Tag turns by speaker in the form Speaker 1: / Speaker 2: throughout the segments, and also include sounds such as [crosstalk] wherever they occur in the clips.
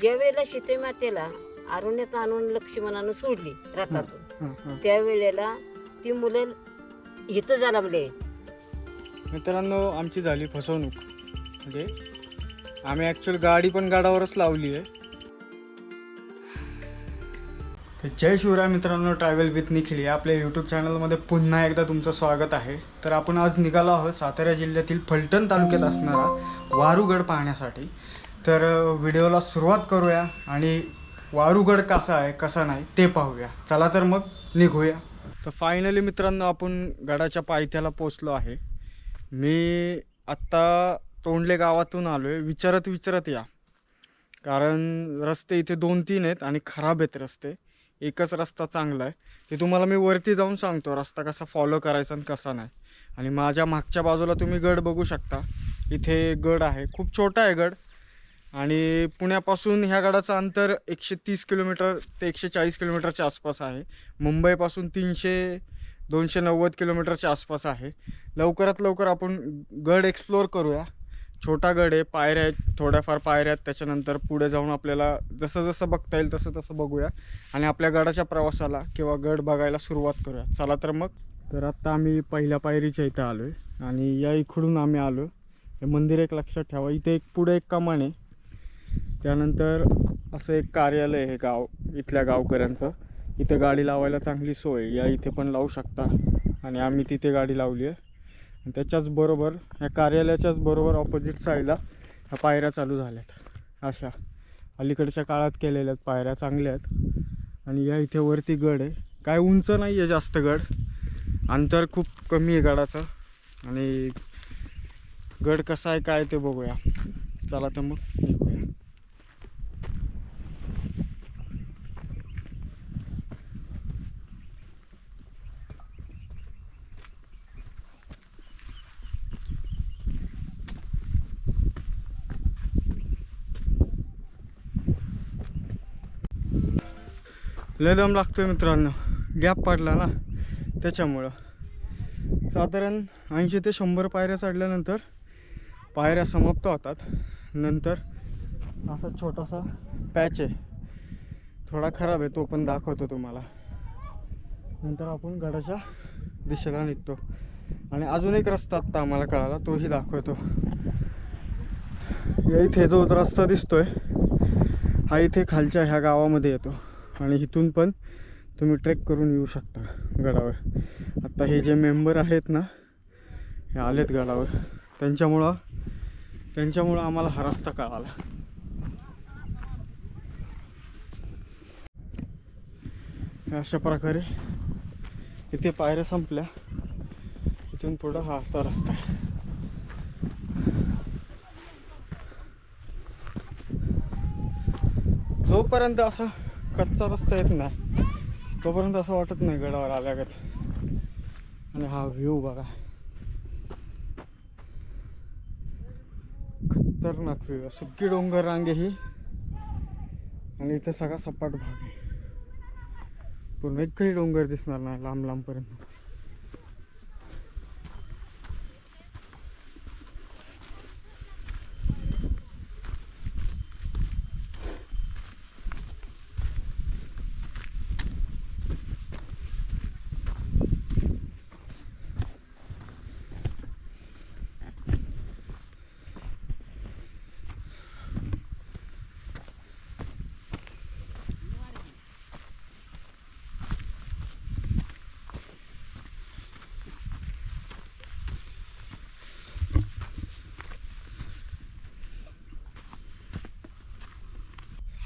Speaker 1: ज्या वेळेला सीतेमातेला अरण्यात आणून लक्ष्मणानं सोडली रथातून. त्यावेळेला ती मुलं इथं जन्मले.
Speaker 2: मित्रांनो आमची झाली फसवणूक. म्हणजे आम्ही ॲक्च्युअल गाडी पण गाडावरच लावली आहे तर जय शिवराय मित्रांनो ट्रॅव्हल विथ निखिल या आपल्या यूट्यूब चॅनलमध्ये पुन्हा एकदा तुमचं स्वागत आहे. तर आपण आज निघालो आहोत सातारा जिल्ह्यातील फलटण तालुक्यात असणारा वारुगड पाहण्यासाठी. तर व्हिडिओला सुरुवात करूया आणि वारुगड कसा आहे कसा नाही ते पाहूया. चला तर मग निघूया. तर फायनली मित्रांनो आपण गडाच्या पायथ्याला पोचलो आहे. मी आत्ता तोंडले गावातून आलो आहे विचारत विचारत या. कारण रस्ते इथे दोन तीन आहेत आणि खराब आहेत रस्ते. एकच रस्ता चांगला आहे. ते तुम्हाला मी वरती जाऊन सांगतो रस्ता कसा फॉलो करायचा आणि कसा नाही. आणि माझ्या मागच्या बाजूला तुम्ही गड बघू शकता. इथे गड आहे. खूप छोटा आहे गड. आणि पुण्यापासून ह्या गडाचं अंतर एकशे तीस किलोमीटर ते एकशे चाळीस किलोमीटरच्या आसपास आहे. मुंबईपासून तीनशे दोनशे नव्वद किलोमीटरच्या आसपास आहे. लवकरात लवकर आपण गड एक्सप्लोअर करूया. छोटा गड आहे पायऱ्या आहेत थोड्याफार पायऱ्या आहेत. त्याच्यानंतर पुढे जाऊन आपल्याला जसं जसं बघता येईल तसं तसं बघूया. आणि आपल्या गडाच्या प्रवासाला किंवा गड बघायला सुरुवात करूया. चला तर मग. तर आत्ता आम्ही पहिल्या पायरीच्या इथं आलो आहे आणि या इकडून आम्ही आलो हे मंदिर एक लक्षात ठेवा. इथे एक पुढे एक कमान आहे. त्यानंतर असं एक कार्यालय आहे गाव इथल्या गावकऱ्यांचं. इथे गाडी लावायला चांगली सोय या इथे पण लावू शकता. आणि आम्ही तिथे गाडी लावली आहे. आणि त्याच्याच बरोबर या कार्यालयाच्याच बरोबर ऑपोजिट साईडला ह्या पायऱ्या चालू झाल्यात. अशा. अलीकडच्या काळात केलेल्या आहेत. पायऱ्या चांगल्या आहेत. आणि या इथे वरती गड आहे. काय उंच नाही आहे जास्त गड. अंतर खूप कमी आहे गडाचं. आणि गड कसा आहे काय ते बघूया. चला तर मग निघूया लय दम आहे मित्रांनो. गॅप पडला ना? त्याच्यामुळं. साधारण ऐंशी ते शंभर पायऱ्या चढल्यानंतर पायऱ्या समाप्त होतात. नंतर असा छोटासा पॅच आहे. थोडा खराब आहे तो पण दाखवतो तुम्हाला. नंतर आपण गडाच्या दिशेला निघतो. आणि अजून एक रस्ता आत्ता आम्हाला कळाला तोही दाखवतो. या इथे जो रस्ता दिसतोय हा इथे खालच्या ह्या गावामध्ये येतो. आणि इथून पण तुम्ही ट्रेक करून येऊ शकता गडावर. आत्ता हे जे मेंबर आहेत ना हे आलेत गडावर. त्यांच्यामुळं त्यांच्यामुळं आम्हाला हा रस्ता कळाला. अशा प्रकारे इथे पायऱ्या संपल्या. इथून पुढं हा असा रस्ता आहे. जोपर्यंत असा कच्चा रस्ता येत नाही. तोपर्यंत असं वाटत नाही गडावर आल्यागत. आणि हा व्ह्यू बघा. खतरनाक व्ह्यू सगळी डोंगर रांगे ही. आणि इथे सगळा सपाट भाग आहे. पूर्ण एकही डोंगर दिसणार नाही लांब लांबपर्यंत.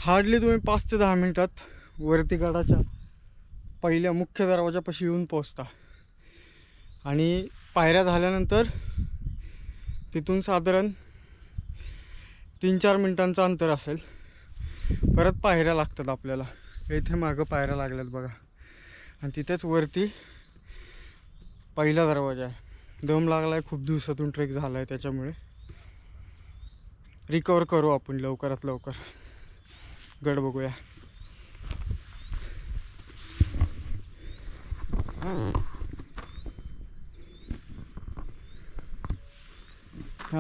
Speaker 2: हार्डली तुम्ही पाच ते दहा मिनटात वरती गडाच्या पहिल्या मुख्य दरवाजापाशी येऊन पोचता आणि पायऱ्या झाल्यानंतर तिथून साधारण तीन चार मिनटांचं अंतर असेल. परत पायऱ्या लागतात आपल्याला. इथे मागं पायऱ्या लागल्यात बघा. आणि तिथेच वरती पहिला दरवाजा आहे. दम लागला आहे खूप दिवसातून ट्रेक झाला आहे त्याच्यामुळे. रिकवर करू आपण लवकरात लवकर. गड बघूया.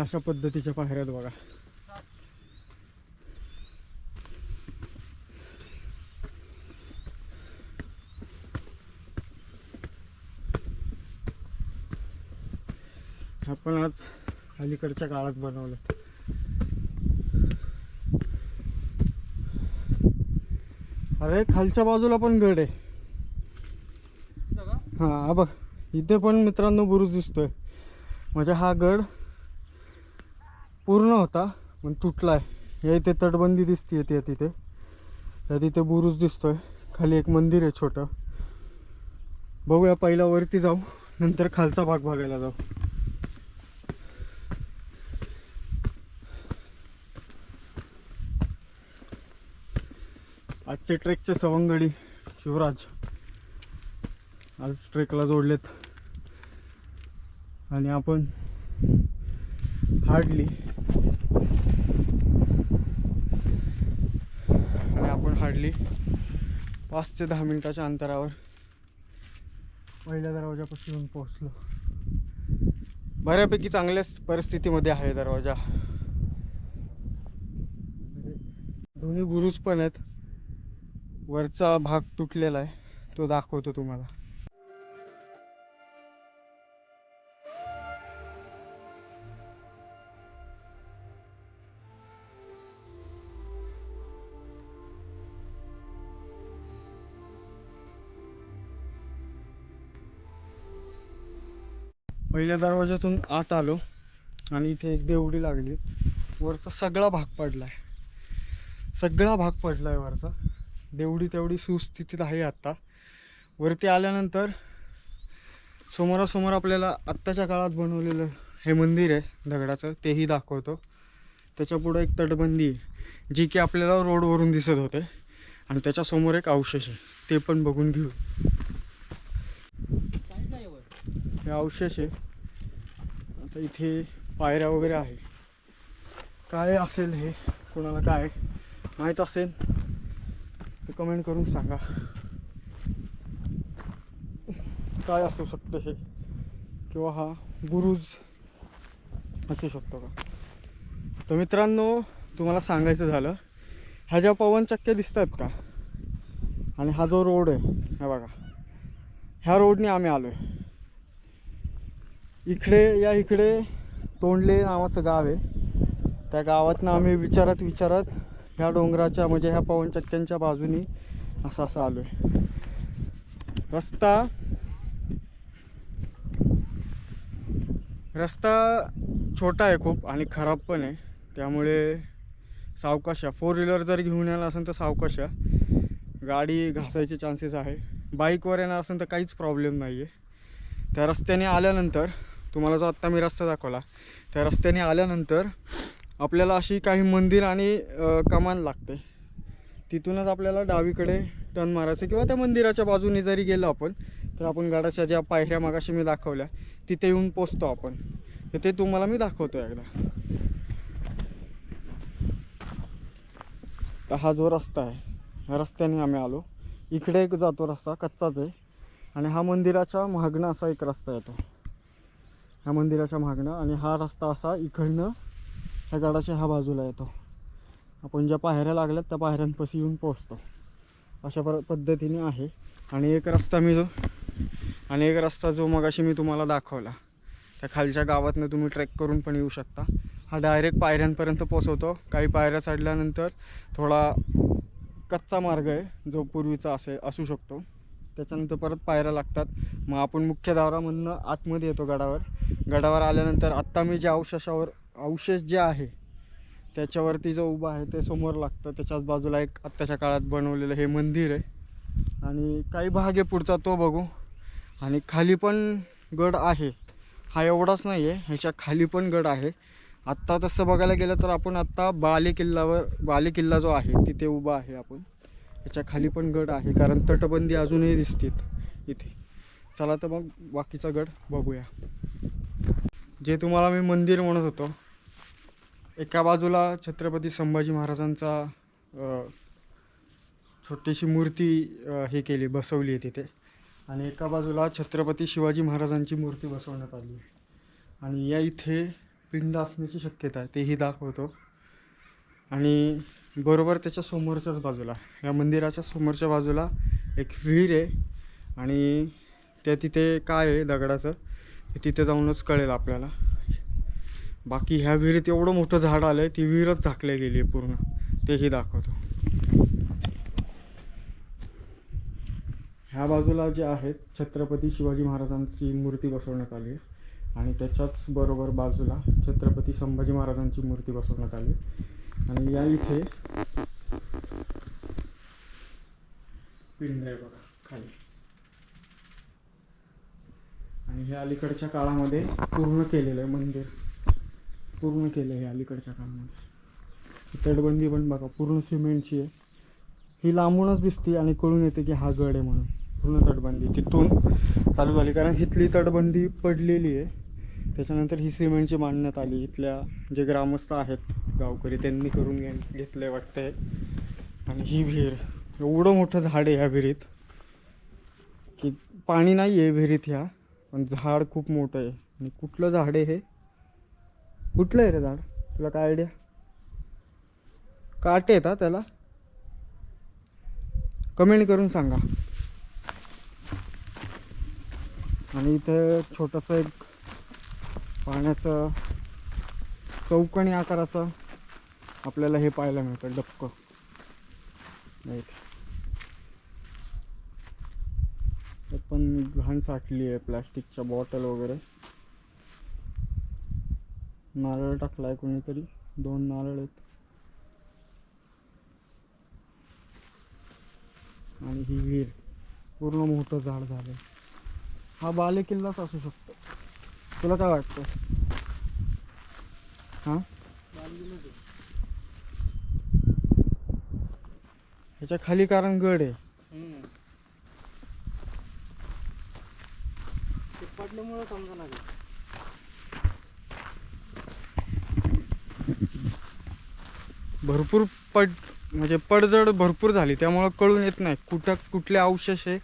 Speaker 2: अशा पद्धतीच्या पायऱ्यात बघा. आपण आज अलीकडच्या काळात बनवलं. अरे खालच्या बाजूला पण गड आहे. हा बघ. इथे पण मित्रांनो बुरुज दिसतोय. म्हणजे हा गड पूर्ण होता पण तुटलाय. या इथे तटबंदी दिसते त्या तिथे. त्या तिथे बुरुज दिसतोय. खाली एक मंदिर आहे छोटं. बघूया पहिला वरती जाऊ नंतर खालचा भाग बघायला जाऊ. आजचे ट्रेकचे सवंगडी शिवराज. आज ट्रेकला जोडलेत. आणि आपण हार्डली आणि आपण हार्डली पाच ते दहा मिनिटाच्या अंतरावर. पहिल्या दरवाजापासून येऊन पोहोचलो. बऱ्यापैकी चांगल्याच परिस्थितीमध्ये आहे दरवाजा. म्हणजे दोन्ही गुरुज पण आहेत. वरचा भाग तुटलेला आहे. तो दाखवतो तुम्हाला. पहिल्या दरवाजातून आत आलो आणि इथे एक देवडी लागली. वरचा सगळा भाग पडलाय. सगळा भाग पडलाय वरचा. देवडी तेवढी सुस्थितीत आहे आत्ता. वरती आल्यानंतर समोरासमोर आपल्याला आत्ताच्या काळात बनवलेलं हे मंदिर आहे दगडाचं तेही दाखवतो. त्याच्यापुढं एक तटबंदी आहे जी की आपल्याला रोडवरून दिसत होते. आणि त्याच्यासमोर एक अवशेष आहे ते पण बघून घेऊ. हे अवशेष आहे. आता इथे पायऱ्या वगैरे आहे. काय असेल हे? कोणाला काय माहीत असेल? तर कमेंट करून सांगा. काय असू शकतं हे? किंवा हा गुरुज असू शकतो का? तर मित्रांनो तुम्हाला सांगायचं झालं ह्या ज्या पवनचक्क्या दिसत आहेत का? आणि हा जो रोड आहे हा बघा. ह्या रोडने आम्ही आलो आहे इकडे या इकडे तोंडले नावाचं गाव आहे. त्या गावातनं आम्ही विचारत विचारत ह्या डोंगराच्या म्हणजे ह्या पवनचक्क्यांच्या बाजूनी असं असं आलो आहे रस्ता. रस्ता छोटा आहे खूप आणि खराब पण आहे. त्यामुळे सावकाशा फोर व्हीलर जर घेऊन येणार असेल तर सावकाशा गाडी घासायचे चान्सेस आहे. बाईकवर येणार असेल तर काहीच प्रॉब्लेम नाही आहे त्या रस्त्याने आल्यानंतर तुम्हाला जो आत्ता मी रस्ता दाखवला त्या रस्त्याने आल्यानंतर आपल्याला अशी काही मंदिर आणि कमान लागते. तिथूनच आपल्याला डावीकडे टर्न मारायचं किंवा त्या मंदिराच्या बाजूने जरी गेलो आपण तर आपण गडाच्या ज्या पायऱ्या मागाशी मी दाखवल्या तिथे येऊन पोचतो आपण. तर ते तुम्हाला मी दाखवतो एकदा. तर हा जो रस्ता आहे ह्या रस्त्याने आम्ही आलो. इकडे एक जातो रस्ता कच्चाच आहे. आणि हा मंदिराच्या मागणं असा एक रस्ता येतो. ह्या मंदिराच्या मागणं आणि हा रस्ता असा इकडनं ह्या गडाच्या ह्या बाजूला येतो. आपण ज्या पायऱ्या लागल्यात त्या पायऱ्यांपासून येऊन पोचतो अशा पर पद्धतीने आहे. आणि एक रस्ता मी जो आणि एक रस्ता जो मगाशी मी तुम्हाला दाखवला. त्या खालच्या गावातनं तुम्ही ट्रेक करून पण येऊ शकता. हा डायरेक्ट पायऱ्यांपर्यंत पोचवतो काही पायऱ्या चढल्यानंतर थोडा कच्चा मार्ग आहे जो पूर्वीचा असे असू शकतो. त्याच्यानंतर परत पायऱ्या लागतात. मग आपण मुख्य दारामधनं आतमध्ये येतो गडावर. गडावर आल्यानंतर आत्ता मी ज्या अवशेषावर अवशेष जे आहे त्याच्यावरती जो उभा आहे ते समोर लागतं. त्याच्याच बाजूला एक आत्ताच्या काळात बनवलेलं हे मंदिर आहे. आणि काही भाग आहे पुढचा तो बघू. आणि खाली पण गड आहे. हा एवढाच नाही आहे ह्याच्या खाली पण गड आहे. आत्ता तसं बघायला गेलं तर आपण आत्ता बाले किल्ल्यावर बाले किल्ला जो आहे तिथे उभा आहे आपण. ह्याच्या खाली पण गड आहे कारण तटबंदी अजूनही दिसतील इथे. चला तर मग बाकीचा गड बघूया. जे तुम्हाला मी मंदिर म्हणत होतो एका बाजूला छत्रपती संभाजी महाराजांचा छोटीशी मूर्ती हे केली बसवली आहे तिथे. आणि एका बाजूला छत्रपती शिवाजी महाराजांची मूर्ती बसवण्यात आली. आहे आणि या इथे पिंड असण्याची शक्यता आहे तेही दाखवतो. आणि बरोबर त्याच्या समोरच्याच बाजूला या मंदिराच्या समोरच्या बाजूला एक विहीर आहे. आणि त्या तिथे काय आहे दगडाचं तिथे जाऊनच कळेल आपल्याला. बाकी ह्या विहिरीत एवढं मोठं झाड आलं आहे ती विहीरच झाकल्या गेली आहे पूर्ण. तेही दाखवतो. ह्या बाजूला जे आहेत छत्रपती शिवाजी महाराजांची मूर्ती बसवण्यात आली आहे. आणि त्याच्याच बरोबर बाजूला छत्रपती संभाजी महाराजांची मूर्ती बसवण्यात आली आणि या इथे पिंड आहे बघा खाली. आणि हे अलीकडच्या काळामध्ये पूर्ण केलेलं आहे मंदिर. पूर्ण केलं आहे अलीकडच्या काळामध्ये तटबंदी पण बघा पूर्ण सिमेंटची आहे. ही लांबूनच दिसते आणि कळून येते की हा गड आहे म्हणून. पूर्ण तटबंदी. तिथून चालू झाली. कारण इथली तटबंदी पडलेली आहे. त्याच्यानंतर ही सिमेंटची बांधण्यात आली. इथल्या जे ग्रामस्थ आहेत गावकरी त्यांनी करून घे घेतलंय वाटतंय. आणि ही विहीर एवढं मोठं झाड आहे ह्या विहिरीत की पाणी नाही आहे विहिरीत ह्या. पण झाड खूप मोठं आहे. आणि कुठलं झाड आहे हे? कुठलं आहे रे झाड? तुला काय आयडिया काटे आहेत हा त्याला. कमेंट करून सांगा. आणि इथे छोटंसं एक पाण्याचं चौकणी आकाराचं आपल्याला हे पाहायला मिळतं डबकं. नाही पण घाण साठली आहे प्लॅस्टिकच्या बॉटल वगैरे. नारळ टाकलाय कोणीतरी. दोन नारळ आहेत. आणि ही विहीर. पूर्ण मोठं झाड झालं हा बाले किल्लाच असू शकतो. तुला काय वाटतं? हां? ह्याच्या खाली कारण गड आहे.
Speaker 3: पडल्यामुळे समजा लागेल
Speaker 2: भरपूर पड म्हणजे पडझड भरपूर झाली. त्यामुळं कळून येत नाही कुठं कुठले अवशेष आहे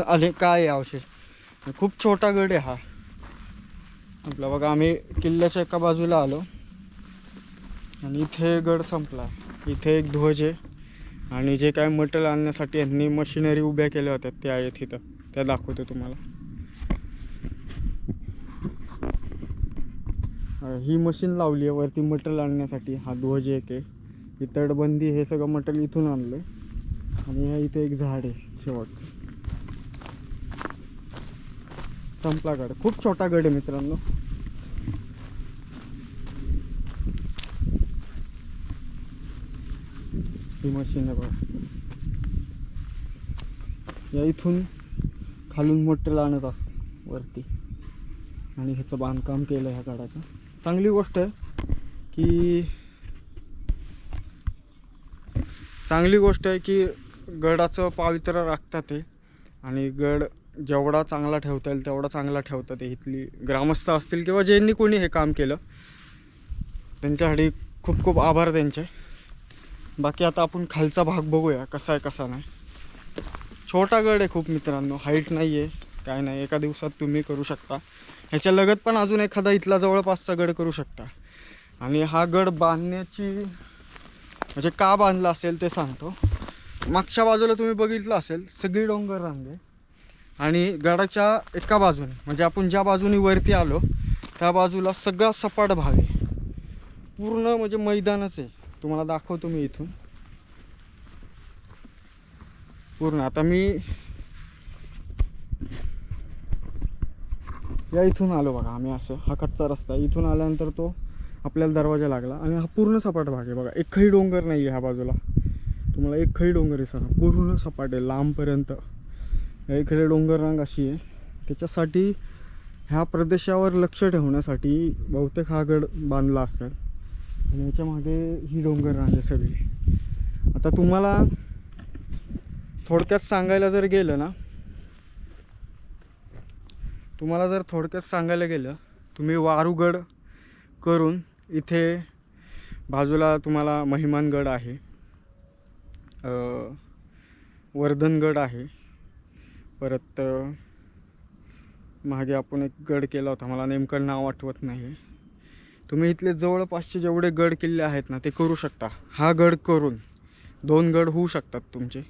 Speaker 2: [coughs] आणि काय आहे अवशेष. खूप छोटा गड आहे हा. आपला बघा आम्ही किल्ल्याच्या एका बाजूला आलो. आणि इथे गड संपला. इथे एक ध्वज आहे. आणि जे काय मटेरियल आणण्यासाठी यांनी मशिनरी उभ्या केल्या होत्या त्या आहेत इथं. त्या दाखवतो तुम्हाला. ही मशीन लावली आहे वरती मटेरियल आणण्यासाठी. हा ध्वज एक आहे. ही तटबंदी हे सगळं मटेरियल इथून आणलं आणि ह्या इथे एक झाड आहे शेवटचं. संपला गड. खूप छोटा गड आहे मित्रांनो. ही मशीन आहे बघा. या इथून खालून मटेरियल आणत असत वरती. आणि ह्याचं बांधकाम केलं ह्या गडाचं. चांगली गोष्ट आहे की चांगली गोष्ट आहे की गडाचं पावित्र्य राखतात ते आणि गड जेवढा चांगला ठेवता येईल तेवढा चांगला ठेवतात ते इथली ग्रामस्थ असतील किंवा ज्यांनी कोणी हे काम केलं त्यांच्यासाठी खूप खूप आभार त्यांचे. बाकी आता आपण खालचा भाग बघूया कसा आहे कसा नाही. छोटा गड आहे खूप मित्रांनो हाईट नाही आहे काय नाही. एका दिवसात तुम्ही करू शकता. ह्याच्या लगत पण अजून एखादा इथला जवळपासचा गड करू शकता. आणि हा गड बांधण्याची म्हणजे का बांधला असेल ते सांगतो. मागच्या बाजूला तुम्ही बघितलं असेल सगळी डोंगर रांगे. आणि गडाच्या एका बाजूने म्हणजे आपण ज्या बाजूने वरती आलो त्या बाजूला सगळा सपाट भाग आहे. पूर्ण म्हणजे मैदानच आहे. तुम्हाला दाखवतो मी इथून. पूर्ण. आता मी या इथून आलो बघा आम्ही असं. हा कच्चा रस्ता इथून आल्यानंतर तो आपल्याला दरवाजा लागला आणि हा पूर्ण सपाट भाग आहे बघा. एकही डोंगर नाही आहे ह्या बाजूला. तुम्हाला एकही डोंगर दिसणार पूर्ण सपाट आहे लांबपर्यंत. या इकडे डोंगर रांग अशी आहे. त्याच्यासाठी ह्या प्रदेशावर लक्ष ठेवण्यासाठी बहुतेक हा गड बांधला असेल. आणि याच्यामागे ही डोंगर रांग आहे सगळी. आता तुम्हाला थोडक्यात सांगायला जर गेलं ना तुम्हाला जर थोडक्यात सांगायला गेलं तुम्ही वारुगड करून इथे बाजूला तुम्हाला महिमानगड आहे वर्धनगड आहे परत मागे आपण एक गड केला होता मला नेमकं नाव आठवत नाही तुम्ही इथले जवळपासचे जेवढे गड किल्ले आहेत ना ते करू शकता. हा गड करून दोन गड होऊ शकतात तुमचे.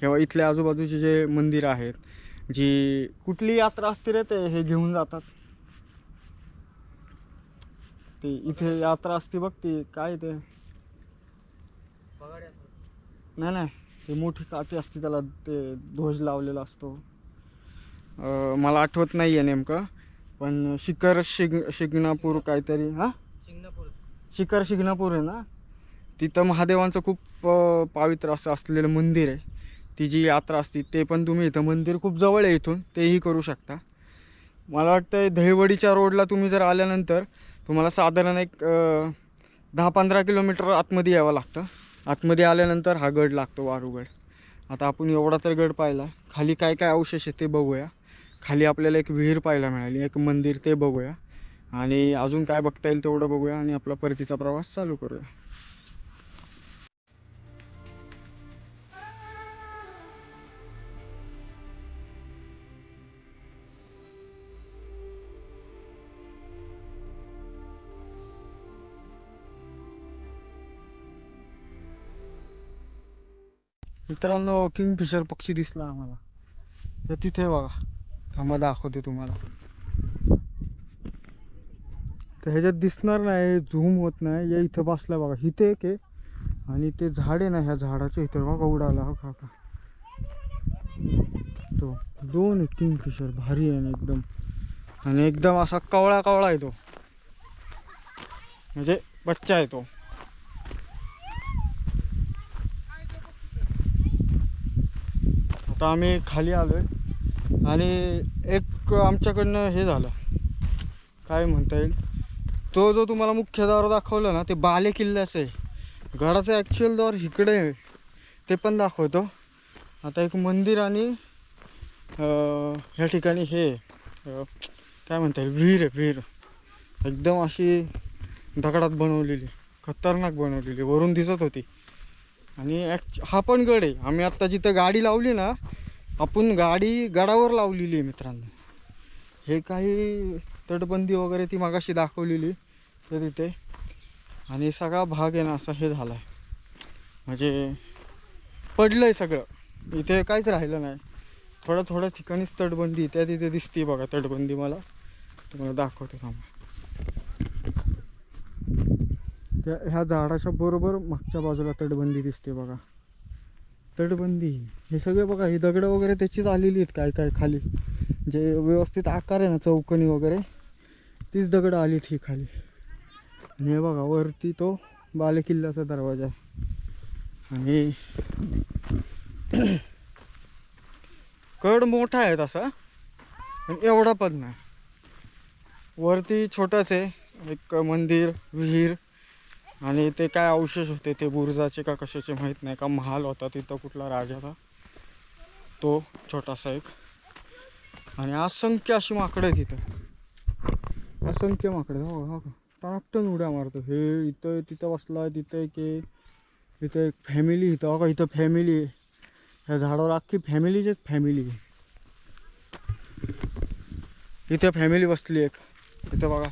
Speaker 2: किंवा इथले आजूबाजूचे जे मंदिरं आहेत जी कुठली यात्रा असते रे ते हे घेऊन जातात. ते इथे यात्रा असते बघ ती काय ते? नाही नाही ते मोठी काठी असते त्याला ते ध्वज लावलेला असतो. मला आठवत नाही आहे नेमकं पण शिखर शिग शिंगणापूर काहीतरी हां? शिखर शिंगणापूर आहे ना? तिथं महादेवांचं खूप पावित्र असं असलेलं मंदिर आहे. ती जी यात्रा असते ते पण तुम्ही इथं मंदिर खूप जवळ आहे इथून तेही करू शकता. मला वाटतं दहिवडीच्या रोडला तुम्ही जर आल्यानंतर तुम्हाला साधारण एक दहा पंधरा किलोमीटर आतमध्ये यावं लागतं. आतमध्ये आल्यानंतर हा गड लागतो वारूगड. आता आपण एवढा तर गड पाहिला. खाली काय काय अवशेष आहे ते बघूया. खाली आपल्याला एक विहीर पाहायला मिळाली एक मंदिर ते बघूया. आणि अजून काय बघता येईल तेवढं बघूया आणि आपला परतीचा प्रवास चालू करूया. मित्रांनो किंगफिशर पक्षी दिसला आम्हाला. तर तिथे बघा थांबा दाखवते तुम्हाला. तर ह्याच्यात दिसणार नाही झूम होत नाही. या इथं बसला बघा इथे एक आहे आणि ते झाड आहे ना ह्या झाडाच्या इथं बघा उडाला हो का का तो दोन आहे किंगफिशर भारी आहे ना एकदम. आणि एकदम असा कवळा कवळा आहे तो. म्हणजे बच्चा आहे तो. आता आम्ही खाली आलो आहे आणि एक आमच्याकडनं हे झालं. काय म्हणता येईल? तो जो तुम्हाला मुख्य द्वार दाखवला ना ते बाले किल्ल्याचं आहे. गडाचं ॲक्च्युअल द्वार इकडे आहे. ते पण दाखवतो. आता एक मंदिर आणि ह्या ठिकाणी हे काय म्हणता येईल? विहीर आहे विहीर. एकदम अशी दगडात बनवलेली. खतरनाक बनवलेली. वरून दिसत होती. आणि ॲक्च हा पण गड आहे. आम्ही आत्ता जिथं गाडी लावली ना आपण गाडी गडावर लावलेली आहे मित्रांनो. हे काही तटबंदी वगैरे ती मागाशी दाखवलेली तर तिथे. आणि सगळा भाग आहे ना असा हे झाला आहे म्हणजे पडलं आहे सगळं. इथे काहीच राहिलं नाही. थोड्या थोड्या ठिकाणीच तटबंदी आहे. त्या तिथे दिसते बघा तटबंदी मला. तुम्हाला दाखवतो थांबा. त्या ह्या झाडाच्या बरोबर मागच्या बाजूला तटबंदी दिसते बघा. तटबंदी. हे सगळे बघा ही दगडं वगैरे त्याचीच आलेली आहेत काय काय खाली. जे व्यवस्थित आकार आहे ना चौकणी वगैरे तीच दगडं आलीत ही खाली. आणि हे बघा वरती तो बालेकिल्ल्याचा दरवाजा आहे. आणि [clears throat] कड मोठा आहे तसा पण एवढा पण नाही. वरती छोटाच आहे एक मंदिर विहीर आणि ते काय अवशेष होते ते बुरुजाचे का कशाचे माहीत नाही का महाल होता तिथं कुठला राजाचा? तो छोटासा एक. आणि असंख्य अशी माकडं आहेत तिथं असंख्य माकडं हो हो का? टाकटन उड्या मारतो. हे इथं तिथं बसला तिथं एक इथं एक फॅमिली इथं. हो का इथं फॅमिली आहे. ह्या झाडावर अख्खी फॅमिलीचीच फॅमिली आहे. इथं फॅमिली बसली एक. इथं बघा.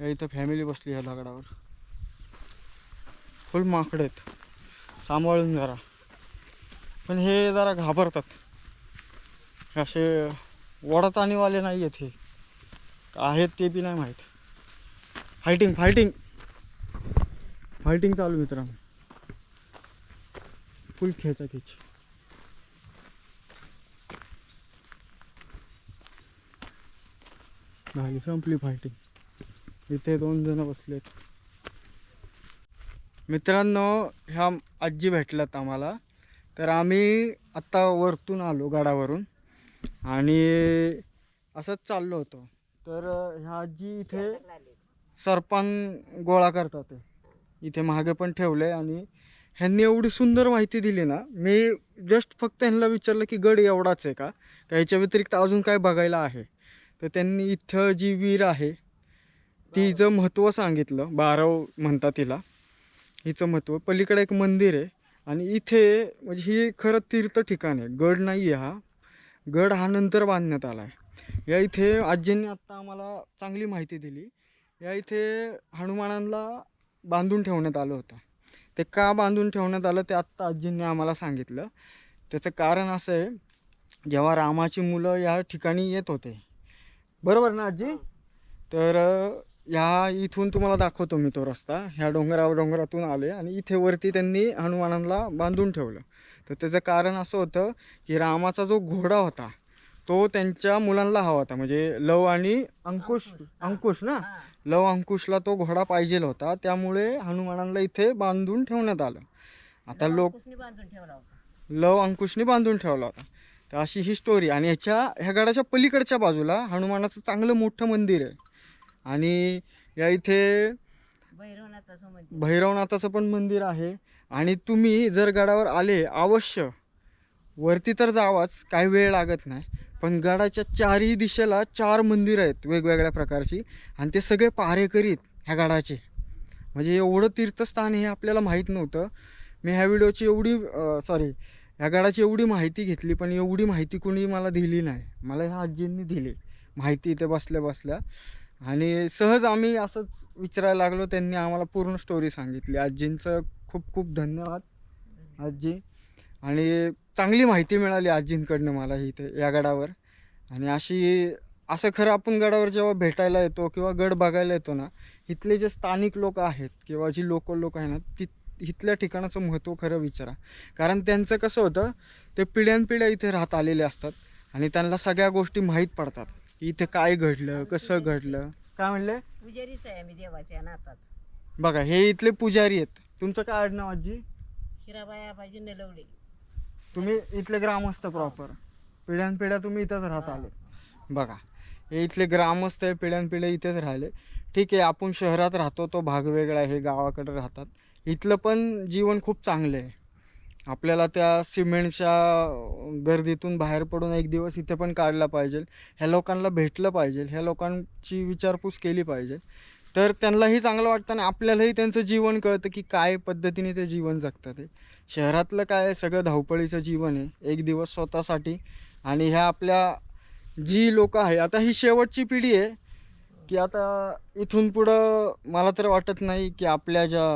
Speaker 2: या इथं फॅमिली बसली ह्या दगडावर. फुल माकडे आहेत. सांभाळून जरा. पण हे जरा घाबरतात. असे असे वडताणीवाले नाही आहेत हे. आहेत ते बी नाही माहीत. फायटिंग फायटिंग फायटिंग चालू मित्रांनो. फुल खेचा खेच. झाली संपली फायटिंग इथे दोन जण बसलेत. मित्रांनो ह्या आजी भेटल्यात आम्हाला. तर आम्ही आत्ता वरतून आलो गडावरून. आणि असंच चाललो होतो. तर ह्या आजी इथे सरपान गोळा करतात ते. इथे मागे पण ठेवलं आहे आणि ह्यांनी एवढी सुंदर माहिती दिली ना मी जस्ट फक्त ह्यांना विचारलं की गड एवढाच आहे का? ह्याच्या व्यतिरिक्त अजून काय बघायला आहे? तर त्यांनी इथं जी विहीर आहे तिचं महत्त्व सांगितलं बारव म्हणतात तिला. हिचं महत्त्व. पलीकडे एक मंदिर आहे आणि इथे म्हणजे ही खरं तीर्थ ठिकाण आहे. गड नाही आहे हा. गड हा नंतर बांधण्यात आला आहे. या इथे आजींनी आत्ता आम्हाला चांगली माहिती दिली. या इथे हनुमानांना बांधून ठेवण्यात आलं होतं. ते का बांधून ठेवण्यात आलं ते आत्ता आजींनी आम्हाला सांगितलं. त्याचं कारण असं आहे जेव्हा रामाची मुलं या ठिकाणी येत होते. बरोबर ना आजी तर या इथून तुम्हाला दाखवतो मी तो रस्ता. ह्या डोंगरावर डोंगरातून आले आणि इथे वरती त्यांनी हनुमानाला बांधून ठेवलं. तर त्याचं कारण असं होतं की रामाचा जो घोडा होता तो त्यांच्या मुलांना हवा होता. म्हणजे लव आणि अंकुश अंकुश. ना. लव अंकुशला तो घोडा पाहिजे होता. त्यामुळे हनुमानाला इथे बांधून ठेवण्यात आलं. आता लोक लव अंकुशने बांधून ठेवला होता. तर अशी ही स्टोरी आणि ह्याच्या ह्या गडाच्या पलीकडच्या बाजूला हनुमानाचं चांगलं मोठं मंदिर आहे. आणि या इथे
Speaker 1: भैरवनाथाचं
Speaker 2: पण मंदिर आहे. आणि तुम्ही जर गडावर आले अवश्य वरती तर जावाच काही वेळ लागत नाही. पण गडाच्या चारही दिशेला चार मंदिरं आहेत वेगवेगळ्या प्रकारची. आणि ते सगळे पारेकरीत ह्या गडाचे. म्हणजे एवढं तीर्थस्थान हे आपल्याला माहीत नव्हतं. मी ह्या व्हिडिओची एवढी सॉरी ह्या गडाची एवढी माहिती घेतली पण एवढी माहिती कोणी मला दिली नाही. मला ह्या आजींनी दिली. माहिती इथे बसल्या बसल्या. आणि सहज आम्ही असंच विचारायला लागलो त्यांनी आम्हाला पूर्ण स्टोरी सांगितली. आजींचं खूप खूप धन्यवाद आजी. आणि चांगली माहिती मिळाली आजींकडनं मला इथे या गडावर. आणि अशी असं खरं आपण गडावर जेव्हा भेटायला येतो किंवा गड बघायला येतो ना इथले जे स्थानिक लोक आहेत किंवा जी लोकल लोक आहे ना ती इथल्या ठिकाणाचं महत्त्व खरं विचारा. कारण त्यांचं कसं होतं ते पिढ्यानपिढ्या इथे राहत आलेले असतात आणि त्यांना सगळ्या गोष्टी माहीत पडतात. इथे काय घडलं कसं घडलं? काय म्हणले?
Speaker 1: पुजारीच आहे आम्ही देवाच्या
Speaker 2: बघा हे इथले पुजारी आहेत. तुमचं काय आडनाव आजी?
Speaker 1: हिराबाई आबाजी नलवडे.
Speaker 2: तुम्ही इथले ग्रामस्थ प्रॉपर पिढ्यानपिढ्या तुम्ही इथंच राहत आले. बघा हे इथले ग्रामस्थ आहे पिढ्यानपिढ्या इथेच राहिले. ठीक आहे आपण शहरात राहतो तो भाग वेगळा आहे गावाकडे राहतात. इथलं पण जीवन खूप चांगलं आहे. आपल्याला त्या सिमेंटच्या गर्दीतून बाहेर पडून एक दिवस इथे पण काढला पाहिजे. ह्या लोकांना भेटलं पाहिजे. ह्या लोकांची विचारपूस केली पाहिजे. तर त्यांनाही चांगलं वाटतं आणि आपल्यालाही त्यांचं जीवन कळतं की काय पद्धतीने ते जीवन जगतात ते शहरातलं काय आहे, सगळं धावपळीचं जीवन आहे. एक दिवस स्वतःसाठी आणि ह्या आपल्या जी लोक आहे. आता ही शेवटची पिढी आहे की आता इथून पुढं मला तर वाटत नाही की आपल्या ज्या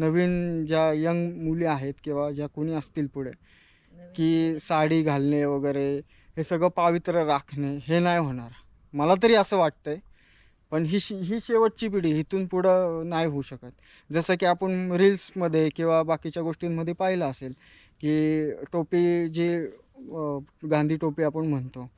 Speaker 2: नवीन ज्या यंग मुली आहेत किंवा ज्या कोणी असतील पुढे की साडी घालणे वगैरे हे सगळं पावित्र्य राखणे हे नाही होणार. मला तरी असं वाटतंय. पण ही शे- ही शेवटची पिढी इथून पुढं नाही होऊ शकत. जसं की आपण रील्समध्ये किंवा बाकीच्या गोष्टींमध्ये पाहिलं असेल की टोपी जी गांधी टोपी आपण म्हणतो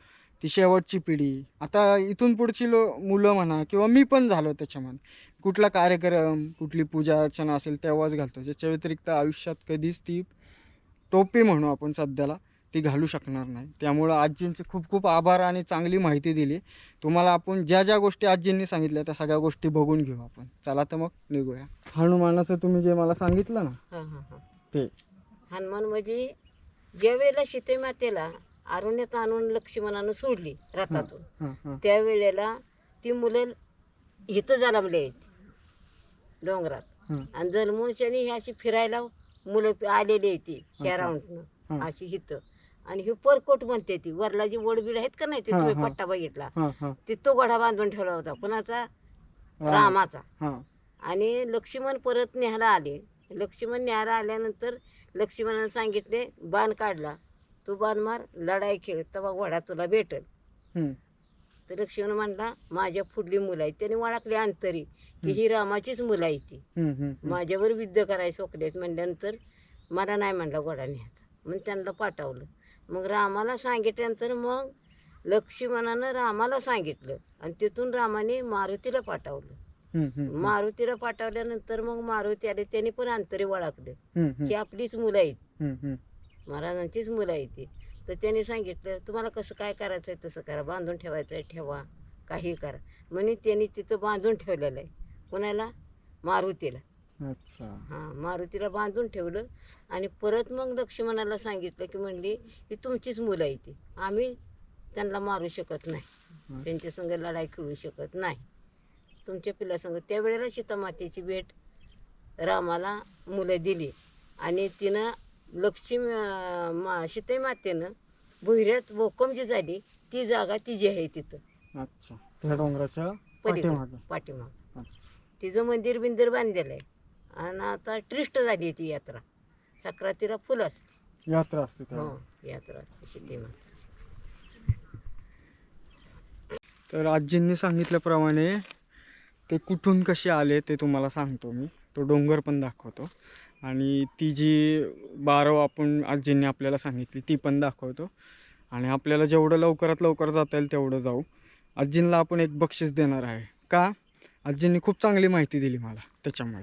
Speaker 2: ती शेवटची पिढी. आता इथून पुढची लो मुलं म्हणा किंवा मी पण झालो त्याच्यामध्ये. कुठला कार्यक्रम कुठली पूजा अर्चना असेल तेव्हाच घालतो. त्याच्या व्यतिरिक्त आयुष्यात कधीच ती टोपी म्हणू आपण सध्याला ती घालू शकणार नाही. त्यामुळं आजींचे खूप खूप आभार आणि चांगली माहिती दिली. तुम्हाला आपण ज्या ज्या गोष्टी आजींनी सांगितल्या त्या सगळ्या गोष्टी बघून घेऊ आपण. चला तर मग निघूया. हनुमानाचं तुम्ही जे मला सांगितलं ना
Speaker 1: हा हा हा.
Speaker 2: ते.
Speaker 1: हनुमान म्हणजे ज्या वेळेला सीते मातेला अरण्यात आणून लक्ष्मणानं सोडली रथातून त्यावेळेला ती मुलं इथं जन्मले आहेत. डोंगरात.
Speaker 2: हां.
Speaker 1: आणि जन्मूनशाने ही अशी फिरायला मुलं आलेली आहे ती ह्या
Speaker 2: अच्छा.
Speaker 1: राऊंडनं
Speaker 2: हां.
Speaker 1: अशी हिथं आणि ही परकोट म्हणते ती वरला जी वडबीड आहेत का नाही ते
Speaker 2: हां,
Speaker 1: तुम्ही
Speaker 2: हां.
Speaker 1: पट्टा बघितला?
Speaker 2: हां हां.
Speaker 1: ती तो घोडा बांधून ठेवला होता कुणाचा?
Speaker 2: राम.
Speaker 1: रामाचा.
Speaker 2: हां.
Speaker 1: आणि लक्ष्मण परत न्यायला आले. लक्ष्मण न्यायला आल्यानंतर लक्ष्मणानं सांगितले बाण काढला. तू बाण मार लढाई खेळ तेव्हा घोडा तुला भेटल. तर लक्ष्मण म्हणला माझ्या पुढली मुलं आहेत. त्याने वळखली अंतरी की ही रामाचीच मुलं आहे ती. माझ्यावर युद्ध करायला सोकलेत म्हणल्यानंतर मला नाही म्हणला घोडा न्यायचा. मग त्यांना पाठवलं. मग रामाला सांगितल्यानंतर मग लक्ष्मणानं रामाला सांगितलं आणि तिथून रामाने मारुतीला पाठवलं. मारुतीला पाठवल्यानंतर मग मारुती आले त्यांनी पण अंतरी
Speaker 2: हम्म,
Speaker 1: की आपलीच मुलं आहेत. महाराजांचीच मुलं आहेत तर त्यांनी सांगितलं तुम्हाला कसं काय करायचं आहे तसं करा बांधून ठेवायचं आहे ठेवा काही करा. म्हणे त्यांनी तिथं बांधून ठेवलेलं आहे. कोणाला? मारुतीला.
Speaker 2: अच्छा.
Speaker 1: हां मारुतीला बांधून ठेवलं आणि परत मग लक्ष्मणाला सांगितलं की म्हणली ही तुमचीच मुलं आहे ती. आम्ही त्यांना मारू शकत नाही. त्यांच्या संग लढाई खेळू शकत नाही. तुमच्या पिल्लासंग त्यावेळेला सीतामातेची भेट रामाला मुलं दिली आणि तिनं लक्ष्मी मा सीते मातेनं भुईऱ्यात भोकम जी झाली ती जागा तिची आहे तिथं.
Speaker 2: अच्छा. त्या डोंगराच्या पाठीमागे.
Speaker 1: पाठीमाग.
Speaker 2: अच्छा.
Speaker 1: तिचं मंदिर बिंदिर बांधलेलं आहे. आणि आता ट्रिस्ट झाली ती यात्रा. सक्रातीला फुलं असते.
Speaker 2: यात्रा असते त्या
Speaker 1: हो यात्रा असते सीते मातेची.
Speaker 2: तर आजींनी सांगितल्याप्रमाणे ते कुठून कसे आले ते तुम्हाला सांगतो मी. तो डोंगर पण दाखवतो. आणि ती जी बारव आपण आजींनी आपल्याला सांगितली ती पण दाखवतो. आणि आपल्याला जेवढं लवकरात लवकर जाता येईल तेवढं जाऊ. आजींना आपण एक बक्षीस देणार आहे. का? आजींनी खूप चांगली माहिती दिली मला त्याच्यामुळे.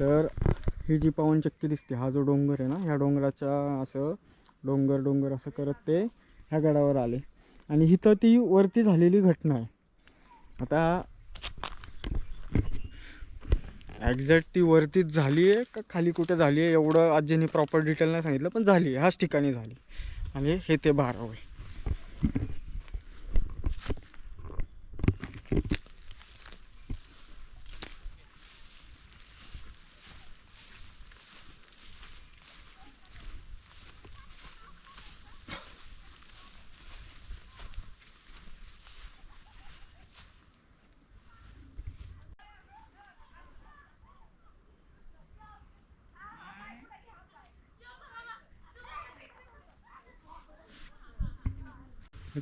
Speaker 2: तर ही जी पवनचक्की दिसते हा जो डोंगर आहे ना ह्या डोंगराच्या असं डोंगर डोंगर असं करत ते ह्या गडावर आले. आणि इथं ती वरती झालेली घटना आहे. आता एक्झॅक्ट ती वरतीच झाली आहे का खाली कुठे झाली आहे एवढं आजीने प्रॉपर डिटेल नाही सांगितलं पण झाली आहे. ह्याच ठिकाणी झाली. आणि हे ते बारावं आहे.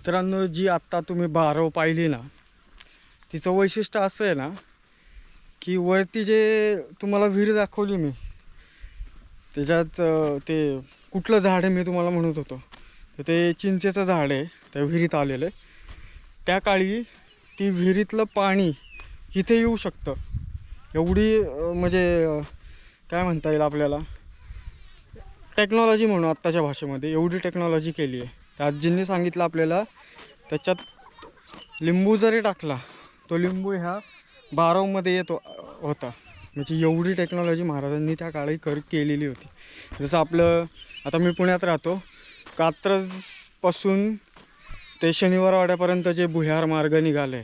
Speaker 2: मित्रांनो जी आत्ता तुम्ही बारव पाहिली ना तिचं वैशिष्ट्य असं आहे ना की वरती जे तुम्हाला विहीर दाखवली मी त्याच्यात ते कुठलं झाड आहे मी तुम्हाला म्हणत होतो तर ते चिंचेचं झाड आहे त्या विहिरीत आलेलं आहे. त्या काळी ती विहिरीतलं पाणी इथे येऊ शकतं. एवढी म्हणजे काय म्हणता येईल आपल्याला? टेक्नॉलॉजी म्हणू आत्ताच्या भाषेमध्ये एवढी टेक्नॉलॉजी केली आहे. आजींनी सांगितलं आपल्याला त्याच्यात लिंबू जरी टाकला तो लिंबू ह्या बारावमध्ये येतो होता. म्हणजे एवढी टेक्नॉलॉजी महाराजांनी त्या काळी कर केलेली होती. जसं आपलं आता मी पुण्यात राहतो कात्रजपासून ते शनिवारवाड्यापर्यंत जे भुयार मार्ग निघाले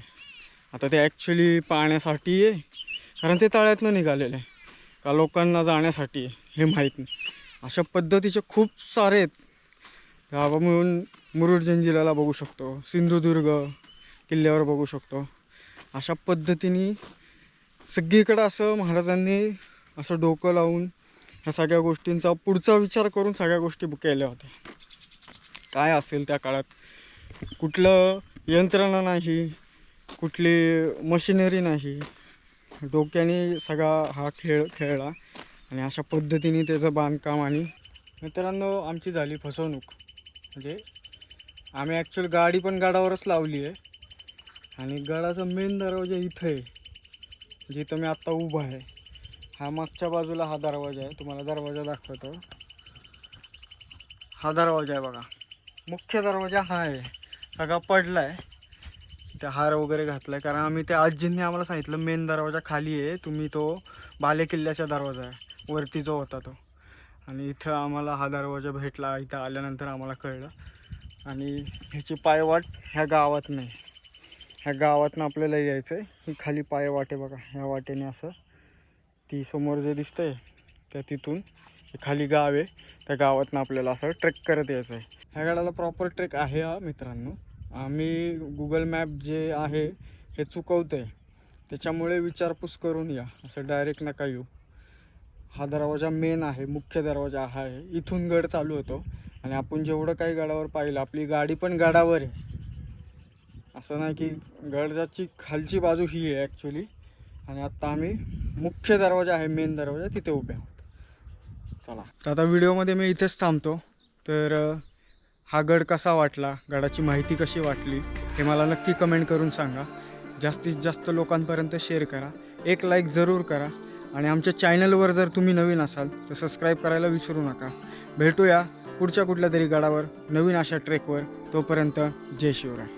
Speaker 2: आता ते ॲक्च्युली पाण्यासाठी आहे कारण ते तळ्यातनं निघालेलं आहे. का लोकांना जाण्यासाठी आहे, हे माहीत नाही. अशा पद्धतीचे खूप सारे आहेत. गावा मिळून मुरुड जंजिराला बघू शकतो सिंधुदुर्ग किल्ल्यावर बघू शकतो. अशा पद्धतीने सगळीकडं असं महाराजांनी असं डोकं लावून ह्या सगळ्या गोष्टींचा पुढचा विचार करून सगळ्या गोष्टी केल्या होत्या. काय असेल त्या काळात? कुठलं यंत्रणा नाही कुठली मशिनरी नाही. डोक्याने सगळा हा खेळ खेळला आणि अशा पद्धतीने त्याचं बांधकाम आणि मित्रांनो आमची झाली फसवणूक. म्हणजे आम्ही ॲक्च्युअली गाडी पण गडावरच लावली आहे. आणि गडाचा मेन दरवाजा म्हणजे इथं आहे. जिथं मी आत्ता उभा आहे. हा मागच्या बाजूला हा दरवाजा आहे. तुम्हाला दरवाजा दाखवतो. हा दरवाजा आहे बघा. मुख्य दरवाजा हा आहे. सगळा पडला आहे त्या हार वगैरे घातला आहे कारण आम्ही त्या आजींनी आम्हाला सांगितलं मेन दरवाजा खाली आहे. तुम्ही तो बाले किल्ल्याचा दरवाजा आहे. वरती जो होता तो. आणि इथं आम्हाला हा दरवाजा भेटला इथं आल्यानंतर आम्हाला कळलं. आणि ह्याची पायवाट ह्या गावात नाही ह्या गावातनं आपल्याला यायचं आहे ही खाली पायवाट आहे बघा ह्या वाटेने असं. ती समोर जे दिसतंय त्या तिथून हे खाली गाव आहे. त्या गावातनं आपल्याला असं ट्रेक करत यायचं आहे ह्या गाडाला प्रॉपर ट्रेक आहे हा मित्रांनो. आम्ही गुगल मॅप जे आहे हे चुकवतं आहे त्याच्यामुळे विचारपूस करून या. असं डायरेक्ट नका येऊ. हा दरवाजा मेन आहे मुख्य दरवाजा हा आहे. इथून गड चालू होतो. आणि आपण जेवढं काही गडावर पाहिलं आपली गाडी पण गडावर आहे. असं नाही की गडाची खालची बाजू ही आहे ॲक्च्युली आणि आत्ता आम्ही मुख्य दरवाजा आहे मेन दरवाजा तिथे उभे आहोत. चला. तर आता व्हिडिओमध्ये मी इथेच थांबतो. तर हा गड कसा वाटला गडाची माहिती कशी वाटली हे मला नक्की कमेंट करून सांगा. जास्तीत जास्त लोकांपर्यंत शेअर करा. एक लाईक जरूर करा. आणि आमच्या चॅनलवर जर तुम्ही नवीन असाल तर सबस्क्राईब करायला विसरू नका. भेटूया पुढच्या कुठल्या तरी गडावर नवीन अशा ट्रेकवर. तोपर्यंत जय शिवराय.